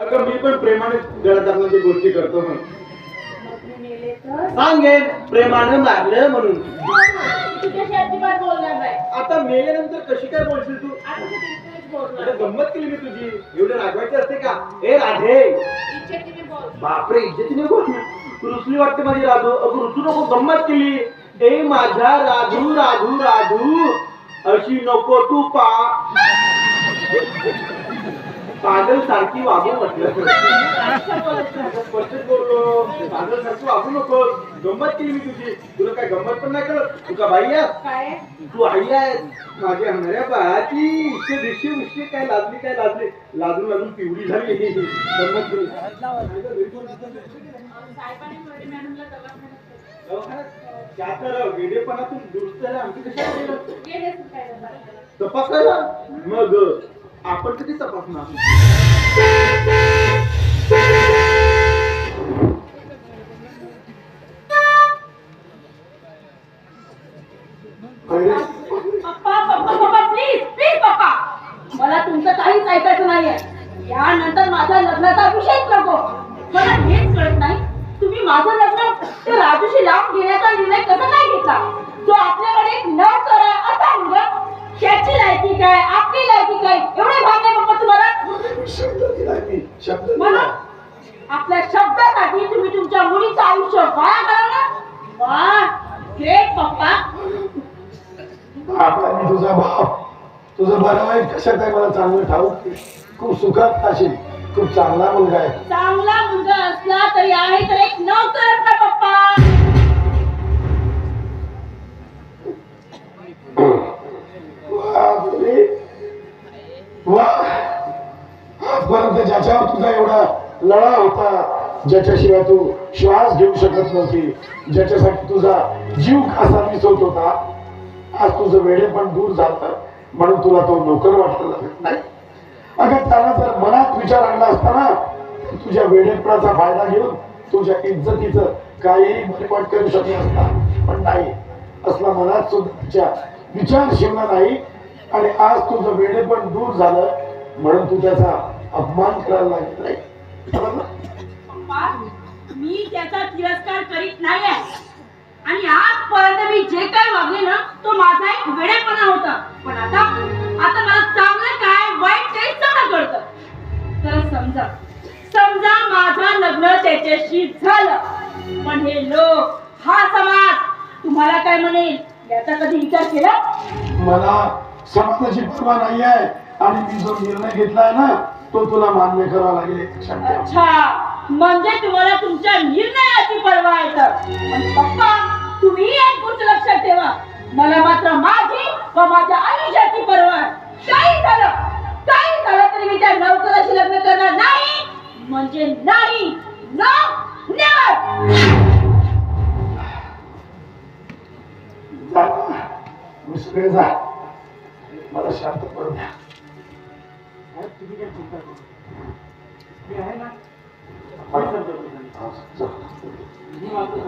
अगं मी पण प्रेमाने गळदारणाची गोष्टी करतो म्हणून. मग सांगेन प्रेमानं मारलं म्हणून. आता मेल्यानंतर कशी काय बोलशील तू? गंमत केली मी तुझी. एवढे रागवायचे असते का? ए राधे. बापरे इज्जतीने बोल रुसली वाटते माझी राधू. अगं रुसू नको गंमत केली. ए माझ्या राधू राधू राधू. अशी नको तू पा. पागल सारखी वागू म्हटलं. स्पष्टच बोललो पागल सारखी वागू नको. गंमत केली मी तुझी. तुला काय गंमत पण नाही कळत तू का बाई? काय? तू आई आहेस. माझ्या हणाऱ्या बाळाची इष्ट दिशे विषय काय लादली काय लादली लादून लादून पिवळी झाली. गंमत केली त्या तर वेडेपणातून दुरुस्त आमची कशा. तपासायला? मग? आपण कधी तपासणार? अरे, पप्पा पप्पा पप्पा प्लीज प्लीज पप्पा. मला तुमचं काहीच ऐकायचं नाहीये. यानंतर माझ्या लग्नाचा विषयच नको मला हेच कळत नाही. तुम्ही माझं लग्न ते राजूशी लावून घेण्याचा निर्णय कसा काय घेतला? म्हणून आपल्या शब्दासाठी तुम्ही तुमच्या मुलीचं आयुष्य वाया घालवलं? वा ग्रेट पप्पा आपला मी तुझा बाप तुझं बरं वाईट कशात आहे मला चांगलं ठाऊक. खूप सुखात असेल खूप चांगला मुलगा आहे. चांगला मुलगा असला तरी आहे तर एक नोकर का पप्पा वा मुली. वा आजपर्यंत ज्याच्यावर तुझा एवढा लढा होता ज्याच्याशिवाय तू श्वास घेऊ शकत नव्हती ज्याच्यासाठी तुझा जीव कसा होत होता आज तुझं वेळे पण दूर झालं म्हणून तुला तो नोकर वाटला लागत नाही. अगं त्याला जर मनात विचार आणला असताना तुझ्या वेडेपणाचा फायदा घेऊन तुझ्या इज्जतीचं काहीही परिपाठ करू शकले असता पण नाही. असला मनात सुद्धा तिच्या विचार शिवला नाही आणि आज तुझं वेडेपण दूर झालं म्हणून तू त्याचा अपमान करायला लागत नाही. मी त्याचा तिरस्कार करीत नाहीये. आणि आजपर्यंत मी जे काही वागले ना तो माझा एक वेडेपणा होता. पण आता आता मला चांगलं काय वाईट सगळं कळतं. तर समजा समजा माझं लग्न त्याच्याशी झालं. पण हे लोक हा समाज तुम्हाला काय म्हणेल? याचा कधी विचार केला? मला समाजाची पर्वा नाही आहे आणि मी जो निर्णय घेतलाय ना तो तुला मान्य करावा लागेल. अच्छा. म्हणजे तुम्हाला तुमच्या निर्णयाची पर्वा आहे तर. पप्पा तुम्ही एक गोष्ट लक्षात ठेवा. मला मात्र माझी व माझ्या आयुष्याची पर्वा आहे. काही झालं काही झालं तरी मी त्या नौकराशी लग्न करणार नाही. म्हणजे नाही नो नेवर जा ना. मी सगळे जा. मला शांत पडू द्या. तुम्ही काय चिंता करू नका. मी आहे ना मी मात्र.